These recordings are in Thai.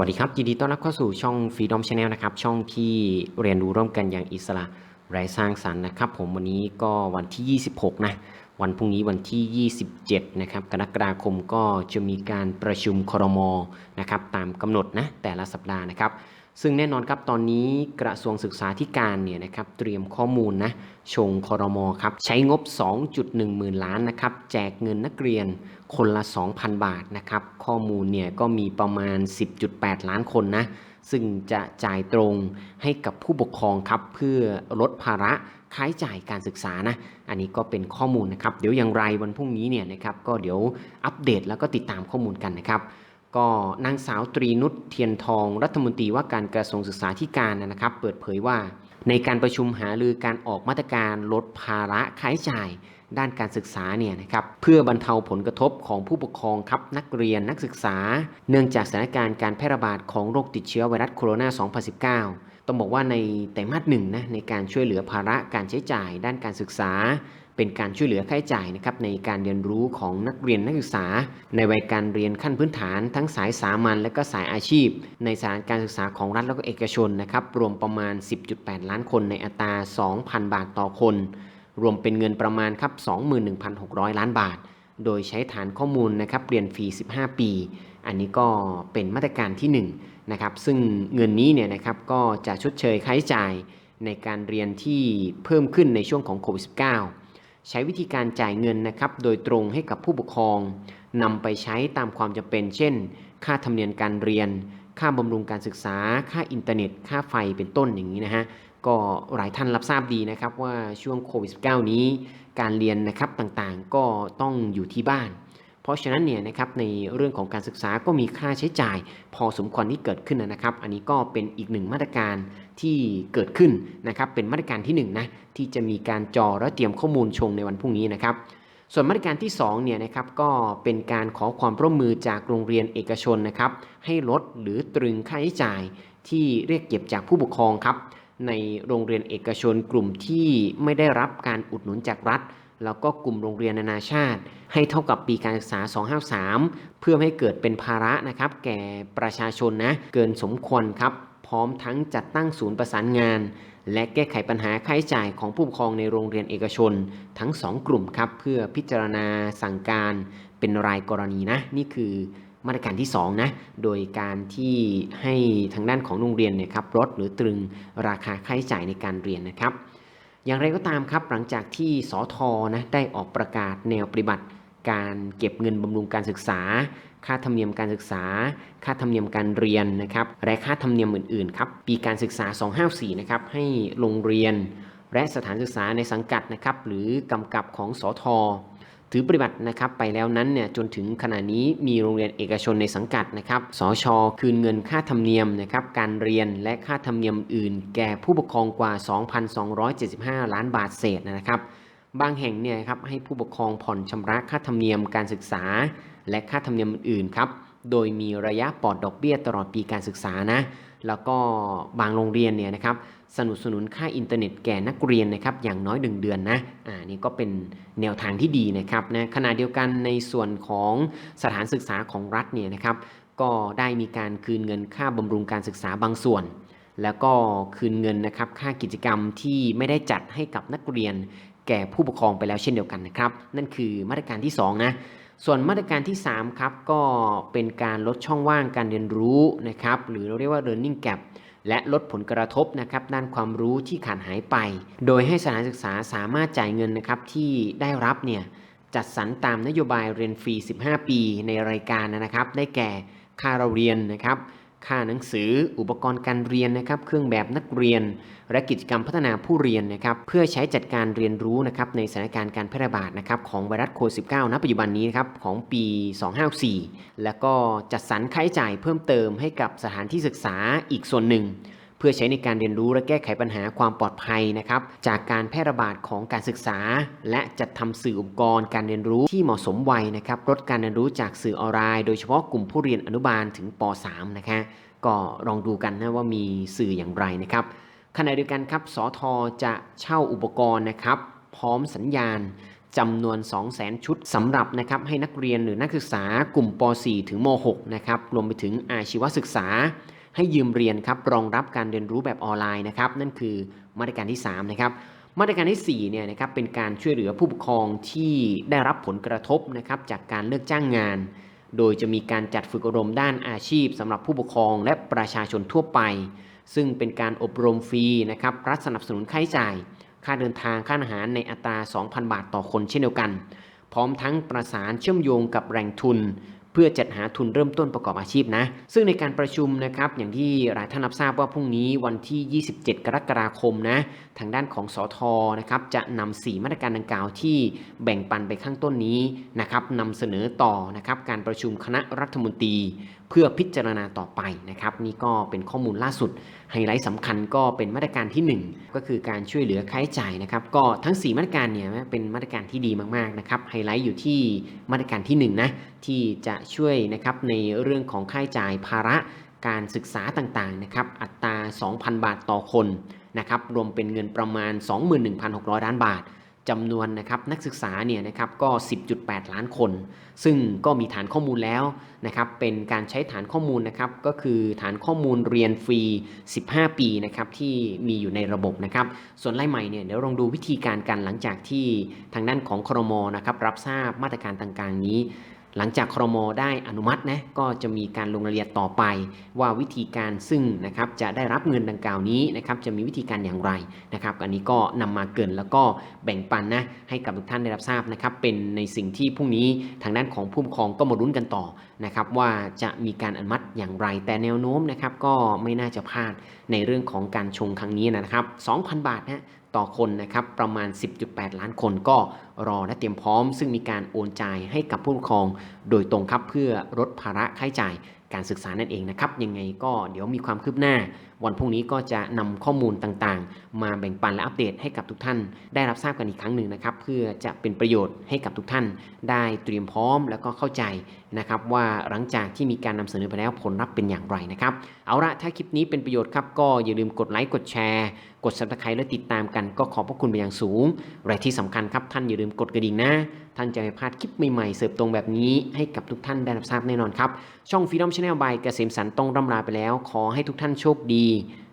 วัสดีครับ ยินดีต้อนรับเข้าสู่ช่อง Freedom Channel นะครับ ช่องที่เรียนรู้ร่วมกันอย่างอิสระไร้สร้างสรรค์นะครับ ผมวันนี้ก็วันที่ 26 นะ วันพรุ่งนี้วันที่ 27 นะครับ กรกฎาคมก็จะมีการประชุมครมนะครับ ตามกำหนดนะ แต่ละสัปดาห์นะครับ ซึ่งแน่นอนครับตอนนี้กระทรวงศึกษาธิการเนี่ยนะครับเตรียมข้อมูลนะชงคอรมอครับใช้งบ 2.1 หมื่นล้านนะครับแจกเงินนักเรียนคนละ 2,000 บาทนะครับข้อมูลเนี่ยก็มีประมาณ 10.8 ล้านคนนะซึ่งจะจ่ายตรงให้กับผู้ปกครองครับเพื่อลดภาระค่าใช้จ่ายการศึกษานะ อันนี้ก็เป็นข้อมูลนะครับ เดี๋ยวอย่างไรวันพรุ่งนี้เนี่ยนะครับก็เดี๋ยวอัปเดตแล้วก็ติดตามข้อมูลกันนะครับ ก็นางสาวตรีนุชเทียนทอง รัฐมนตรีว่าการกระทรวงศึกษาธิการนะครับ เปิดเผยว่าในการประชุมหารือการออกมาตรการลดภาระค่าใช้จ่าย ด้านการศึกษาเนี่ยนะครับเพื่อบรรเทาผลกระทบของผู้ปกครองครับนักเรียนนักศึกษา เนื่องจากสถานการณ์การแพร่ระบาดของโรคติดเชื้อไวรัสโคโรนา 2019 ต้องบอกว่าในไตรมาสหนึ่งนะในการช่วยเหลือภาระการใช้จ่าย ด้านการศึกษา เป็นการช่วยเหลือค่าใช้จ่ายนะครับในการเรียนรู้ของนักเรียนนักศึกษา ในวัยการเรียนขั้นพื้นฐาน ทั้งสายสามัญและก็สายอาชีพ ในสถานการศึกษาของรัฐและก็เอกชนนะครับรวมประมาณ 10.8 ล้านคนในอัตรา 2,000 บาทต่อคน รวมเป็นเงินประมาณครับ 21,600 ล้านบาท โดยใช้ฐานข้อมูลนะครับเรียนฟรี 15 ปี อันนี้ก็เป็นมาตรการที่ 1 นะครับ ซึ่งเงินนี้เนี่ยนะครับก็จะชดเชยค่าใช้จ่ายในการเรียนที่เพิ่มขึ้นในช่วงของโควิด -19 ใช้วิธีการจ่ายเงินนะครับ โดยตรงให้กับผู้ปกครองนำไปใช้ตามความจำเป็น เช่น ค่าธรรมเนียมการเรียน ค่าบำรุงการศึกษา ค่าอินเทอร์เน็ต ค่าไฟเป็นต้นอย่างนี้นะฮะก็หลายท่านรับทราบดีนะครับว่าช่วงโควิด -19 นี้ การเรียนนะครับต่างๆ ก็ต้องอยู่ที่บ้าน เพราะฉะนั้นเนี่ยนะครับในเรื่องของการศึกษาก็มีค่าใช้จ่าย พอสมควรที่เกิดขึ้นนะครับ อันนี้ก็เป็นอีกหนึ่งมาตรการที่เกิดขึ้นนะครับเป็นมาตรการที่1นนะที่จะมีการจอและเตรียมข้อมูลชงในวันพรุ่งนี้นะครับส่วนมาตรการที่2เนี่ยนะครับก็เป็นการขอความร่วมมือจากโรงเรียนเอกชนนะครับให้ลดหรือตรึงค่าใช้จ่ายที่เรียกเก็บจากผู้ปกครองครับในโรงเรียนเอกชนกลุ่มที่ไม่ได้รับการอุดหนุนจากรัฐ แล้วก็กลุ่มโรงเรียนนานาชาติ ให้เท่ากับปีการศึกษา 253 เพื่อให้เกิดเป็นภาระนะครับ แก่ประชาชนนะ เกินสมควรครับ พร้อมทั้งจัดตั้งศูนย์ประสานงาน และแก้ไขปัญหาค่าใช้จ่ายของผู้ปกครองในโรงเรียนเอกชน ทั้ง 2 กลุ่มครับ เพื่อพิจารณาสั่งการเป็นรายกรณีนะ นี่คือมาตรการที่2นะโดยการที่ให้ทางด้านของโรงเรียนเนี่ยครับลดหรือตรึงราคาค่าใช้จ่ายในการเรียนนะครับ อย่างไรก็ตามครับหลังจากที่สอทอนะได้ออกประกาศแนวปฏิบัติ การเก็บเงินบำรุงการศึกษา ค่าธรรมเนียมการศึกษา ค่าธรรมเนียมการเรียนนะครับและค่าธรรมเนียมอื่นๆครับปีการศึกษา 254นะครับให้โรงเรียน และสถานศึกษาในสังกัดนะครับหรือกำกับของสอทอ ถือปฏิบัตินะครับไปแล้วนั้นเนี่ยจนถึงขณะนี้มีโรงเรียนเอกชนในสังกัดนะครับสชคืนเงินค่าธรรมเนียมนะครับการเรียนและค่าธรรมเนียมอื่น แก่ผู้ปกครองกว่า 2,275 ล้านบาทเศษนะครับ บางแห่งเนี่ยครับให้ผู้ปกครองผ่อนชำระค่าธรรมเนียมการศึกษา และค่าธรรมเนียมอื่นครับโดยมีระยะปลอดดอกเบี้ยตลอดปีการศึกษานะแล้วก็บางโรงเรียนเนี่ยนะครับสนับสนุนค่าอินเทอร์เน็ตแก่นักเรียนนะครับอย่างน้อย 1 เดือนนะอ่า นี่ก็เป็นแนวทางที่ดีนะครับนะขณะเดียวกันในส่วนของสถานศึกษาของรัฐเนี่ยนะครับ ก็ได้มีการคืนเงินค่าบำรุงการศึกษาบางส่วน แล้วก็คืนเงินนะครับค่ากิจกรรมที่ไม่ได้จัดให้กับนักเรียน แก่ผู้ปกครองไปแล้วเช่นเดียวกันนะครับ นั่นคือมาตรการที่2นะส่วนมาตรการที่ 3 ครับ ก็เป็นการลดช่องว่างการเรียนรู้นะครับ หรือเราเรียกว่า learning gap และลดผลกระทบนะครับด้านความรู้ที่ขาดหายไป โดยให้สถานศึกษาสามารถจ่ายเงินนะครับที่ได้รับเนี่ยจัดสรรตามนโยบายเรียนฟรี 15 ปีในรายการนะครับ ได้แก่ค่าเราเรียนนะครับ ค่าหนังสือ อุปกรณ์การเรียนนะครับ เครื่องแบบนักเรียน และกิจกรรมพัฒนาผู้เรียนนะครับ เพื่อใช้จัดการเรียนรู้นะครับในสถานการณ์การแพร่ระบาดนะครับของไวรัสโควิด -19 ณ ปัจจุบันนี้นะครับของปี 254แล้วก็จัดสรรค่าใช้จ่ายเพิ่มเติมให้กับสถานที่ศึกษาอีกส่วนหนึ่ง เพื่อใช้ในการเรียนรู้และแก้ไขปัญหาความปลอดภัยนะครับ จากการแพร่ระบาดของการศึกษา และจัดทำสื่ออุปกรณ์การเรียนรู้ที่เหมาะสมวัยนะครับลดการเรียนรู้จากสื่อออนไลน์โดยเฉพาะกลุ่มผู้เรียนอนุบาลถึงป .3 นะคะก็ลองดูกันนะว่ามีสื่ออย่างไรนะครับขณะเดียวกันครับสอทอจะเช่าอุปกรณ์นะครับ พร้อมสัญญาณจำนวน 200,000 ชุดสำหรับนะครับให้นักเรียนหรือนักศึกษากลุ่มป .4 ถึงม .6 นะครับรวมไปถึงอาชีวศึกษา ให้ยืมเรียนครับรองรับการเรียนรู้แบบออนไลน์นะครับนั่นคือมาตรการที่3นะครับมาตรการที่4เนี่ยนะครับเป็นการช่วยเหลือผู้ปกครองที่ได้รับผลกระทบนะครับจากการเลิกจ้างงาน โดยจะมีการจัดฝึกอบรมด้านอาชีพสำหรับผู้ปกครองและประชาชนทั่วไป ซึ่งเป็นการอบรมฟรีนะครับรัฐสนับสนุนค่าใช้จ่าย ค่าเดินทางค่าอาหารในอัตรา 2,000 บาทต่อคนเช่นเดียวกัน พร้อมทั้งประสานเชื่อมโยงกับแหล่งทุน พื่อจัดหาทุนเริ่มต้นประกอบอาชีพนะ ซึ่งในการประชุมนะครับอย่างที่หลายท่านรับทราบว่าพรุ่งนี้วันที่ 27 กรกฎาคมนะทางด้านของสอทอนะครับจะนำ4มาตรการดังกล่าวที่แบ่งปันไปข้างต้นนี้นะครับนำเสนอต่อนะครับการประชุมคณะรัฐมนตรี เพื่อพิจารณาต่อไปนะครับ นี่ก็เป็นข้อมูลล่าสุดไฮไลท์สำคัญก็เป็นมาตรการที่ 1 ก็คือการช่วยเหลือค่าใช้จ่ายนะครับ ก็ทั้ง 4 มาตรการเนี่ยเป็นมาตรการที่ดีมากๆนะครับไฮไลท์อยู่ที่มาตรการที่ 1 นะที่จะช่วยนะครับในเรื่องของค่าใช้จ่ายภาระการศึกษาต่างๆนะครับอัตรา 2,000 บาทต่อคนนะครับรวมเป็นเงินประมาณ 21,600 ล้านบาท จำนวนนะครับนักศึกษาเนี่ยนะครับก็ 10.8 ล้านคน ซึ่งก็มีฐานข้อมูลแล้วนะครับเป็นการใช้ฐานข้อมูลนะครับก็คือฐานข้อมูลเรียนฟรี 15 ปีนะครับที่มีอยู่ในระบบนะครับส่วนรายใหม่เนี่ยเดี๋ยวลองดูวิธีการกันหลังจากที่ทางด้านของครมนะครับรับทราบมาตรการต่างๆนี้ หลังจากครมได้อนุมัตินะก็จะมีการลงรายละเอียดต่อไป ว่าวิธีการซึ่งนะครับจะได้รับเงินดังกล่าวนี้นะครับจะมีวิธีการอย่างไรนะครับอันนี้ก็นำมาเกินแล้วก็แบ่งปันนะให้กับทุกท่านได้รับทราบนะครับเป็นในสิ่งที่พรุ่งนี้ทางด้านของผู้ปกครองก็มารุ้นกันต่อนะครับว่าจะมีการอนุมัติอย่างไร แต่แนวโน้มนะครับก็ไม่น่าจะพลาดในเรื่องของการชงครั้งนี้นะครับ2,000 บาทนะต่อคนนะครับประมาณ 10.8 ล้านคนก็รอและเตรียมพร้อม ซึ่งมีการโอนจ่ายให้กับผู้ปกครองโดยตรงครับเพื่อลดภาระค่าใช้จ่าย การศึกษานั่นเองนะครับ ยังไงก็เดี๋ยวมีความคืบหน้า วันพรุ่งนี้ก็จะนำข้อมูลต่างๆ มาแบ่งปันและอัปเดตให้กับทุกท่าน ได้รับทราบกันอีกครั้งหนึ่งนะครับ เพื่อจะเป็นประโยชน์ให้กับทุกท่าน ได้เตรียมพร้อมแล้วก็เข้าใจนะครับว่าหลังจากที่มีการนำเสนอไปแล้วผลลัพธ์เป็นอย่างไรนะครับ เอาละถ้าคลิปนี้เป็นประโยชน์ครับก็อย่าลืมกดไลค์กดแชร์ กด subscribe และติดตามกันก็ขอบพระคุณเป็นอย่างสูงและที่สำคัญครับท่านอย่าลืมกดกระดิ่งนะ ท่านจะไม่พลาดคลิปใหม่ๆ เสิร์ฟตรงแบบนี้ให้กับทุกท่านได้รับทราบแน่นอนครับ ช่อง Freedom Channel by เกษมสันต์ต้องร่ำลาไปแล้ว ขอให้ทุกท่านโชคดี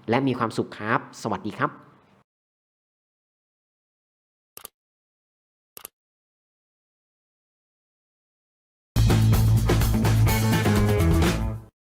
และมีความสุขครับ สวัสดีครับ